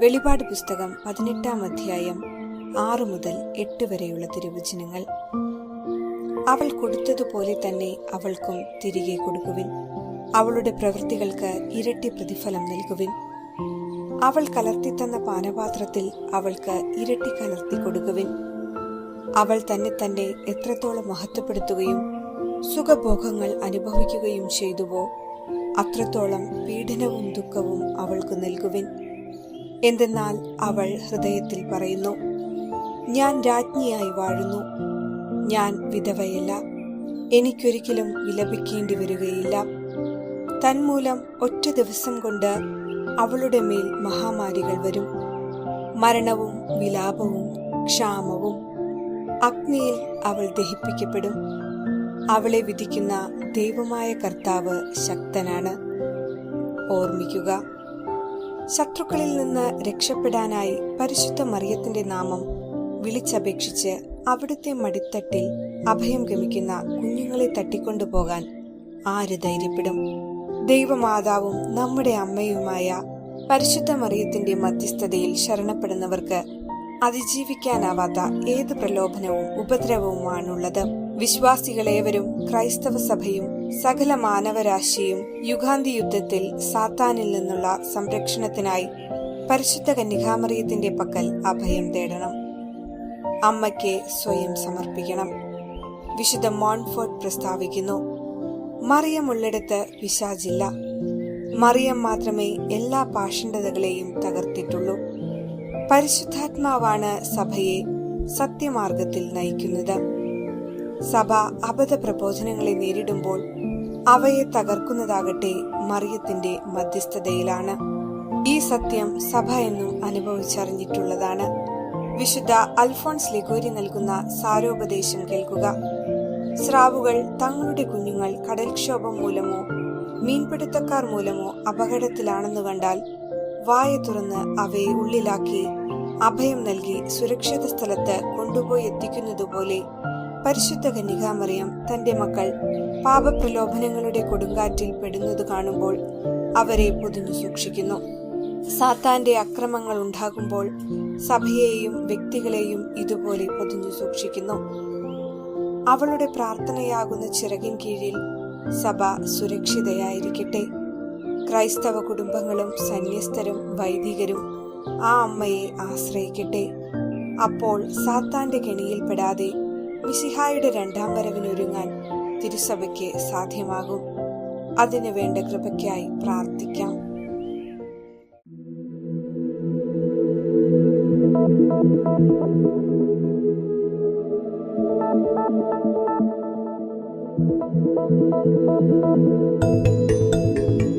വെളിപാട് പുസ്തകം പതിനെട്ടാം അധ്യായം ആറു മുതൽ എട്ട് വരെയുള്ള തിരുവചനങ്ങൾ. അവൾ കൊടുത്തതുപോലെ തന്നെ അവൾക്കും തിരികെ കൊടുക്കുവിൻ. അവളുടെ പ്രവൃത്തികൾക്ക് ഇരട്ടി പ്രതിഫലം നൽകുവിൻ. അവൾ കലർത്തിത്തന്ന പാനപാത്രത്തിൽ അവൾക്ക് ഇരട്ടി കലർത്തി കൊടുക്കുവിൻ. അവൾ തന്നെ തന്നെ എത്രത്തോളം മഹത്വപ്പെടുത്തുകയും സുഖഭോഗങ്ങൾ അനുഭവിക്കുകയും ചെയ്തുവോ അത്രത്തോളം പീഡനവും ദുഃഖവും അവൾക്ക് നൽകുവിൻ. എന്തെന്നാൽ അവൾ ഹൃദയത്തിൽ പറയുന്നു ഞാൻ രാജ്ഞിയായി വാഴുന്നു. ഞാൻ വിധവയല്ല. എനിക്കൊരിക്കലും വിലപിക്കേണ്ടി വരികയില്ല. തന്മൂലം ഒറ്റ ദിവസം കൊണ്ട് അവളുടെ മേൽ മഹാമാരികൾ വരും. മരണവും വിലാപവും ക്ഷാമവും അഗ്നിയിൽ അവൾ ദഹിപ്പിക്കപ്പെടും. അവളെ വിധിക്കുന്ന ദൈവമായ കർത്താവ് ശക്തനാണ്. ഓർമ്മിക്കുക ശത്രുക്കളിൽ നിന്ന് രക്ഷപ്പെടാനായി പരിശുദ്ധ മറിയത്തിന്റെ നാമം വിളിച്ചപേക്ഷിച്ച് അവിടുത്തെ മടിത്തട്ടിൽ അഭയം ഗമിക്കുന്ന കുഞ്ഞുങ്ങളെ തട്ടിക്കൊണ്ടുപോകാൻ ആര് ധൈര്യപ്പെടും? ദൈവമാതാവും നമ്മുടെ അമ്മയുമായ പരിശുദ്ധ മറിയത്തിന്റെ മധ്യസ്ഥതയിൽ ശരണപ്പെടുന്നവർക്ക് അതിജീവിക്കാനാവാത്ത ഏത് പ്രലോഭനവും ഉപദ്രവവുമാണുള്ളത്. വിശ്വാസികളേവരും ക്രൈസ്തവ സഭയും സകല മാനവരാശിയും യുഗാന്തി യുദ്ധത്തിൽ സാത്താനിൽ നിന്നുള്ള സംരക്ഷണത്തിനായി പരിശുദ്ധ കന്യകാമറിയത്തിന്റെ പക്കൽ അഭയം തേടണം. അമ്മയ്ക്ക് സ്വയം സമർപ്പിക്കണം. വിശുദ്ധ മോൺഫോർട്ട് പ്രസ്താവിക്കുന്നു മറിയം ഉള്ളിടത്ത് പിശാചില്ല. മറിയം മാത്രമേ എല്ലാ പാഷണ്ഡതകളെയും തകർത്തിട്ടുള്ളൂ. പരിശുദ്ധാത്മാവാണ് സഭയെ സത്യമാർഗത്തിൽ നയിക്കുന്നത്. സഭ അബദ്ധ പ്രബോധനങ്ങളെ നേരിടുമ്പോൾ അവയെ തകർക്കുന്നതാകട്ടെ മറിയത്തിന്റെ മധ്യസ്ഥതയിലാണ്. ഈ സത്യം സഭ എന്നും അനുഭവിച്ചറിഞ്ഞിട്ടുള്ളതാണ്. വിശുദ്ധ അൽഫോൺസ് ലിഗോരി നൽകുന്ന സാരോപദേശം കേൾക്കുക. സ്രാവുകൾ തങ്ങളുടെ കുഞ്ഞുങ്ങൾ കടൽക്ഷോഭം മൂലമോ മീൻപിടുത്തക്കാർ മൂലമോ അപകടത്തിലാണെന്ന് കണ്ടാൽ വായ തുറന്ന് അവയെ ഉള്ളിലാക്കി അഭയം നൽകി സുരക്ഷിത സ്ഥലത്ത് കൊണ്ടുപോയി എത്തിക്കുന്നതുപോലെ പരിശുദ്ധ കന്യകാമറിയം തന്റെ മക്കൾ പാപപ്രലോഭനങ്ങളുടെ കൊടുങ്കാറ്റിൽ പെടുന്നത് കാണുമ്പോൾ അവരെ പൊതിഞ്ഞു സൂക്ഷിക്കുന്നു. സാത്താന്റെ അക്രമങ്ങൾ ഉണ്ടാകുമ്പോൾ സഭയെയും വ്യക്തികളെയും ഇതുപോലെ പൊതിഞ്ഞു സൂക്ഷിക്കുന്നു. അവളുടെ പ്രാർത്ഥനയാകുന്ന ചിറകിൻ കീഴിൽ സഭ സുരക്ഷിതയായിരിക്കട്ടെ. ക്രൈസ്തവ കുടുംബങ്ങളും സന്യസ്തരും വൈദികരും ആ അമ്മയെ ആശ്രയിക്കട്ടെ. അപ്പോൾ സാത്താന്റെ കെണിയിൽപ്പെടാതെ മിശിഹായുടെ രണ്ടാം വരവിനൊരുങ്ങാൻ തിരുസഭയ്ക്ക് സാധ്യമാകും. അതിനു വേണ്ട കൃപയ്ക്കായി പ്രാർത്ഥിക്കാം. സ്വർലോകരാജ്ഞിയാം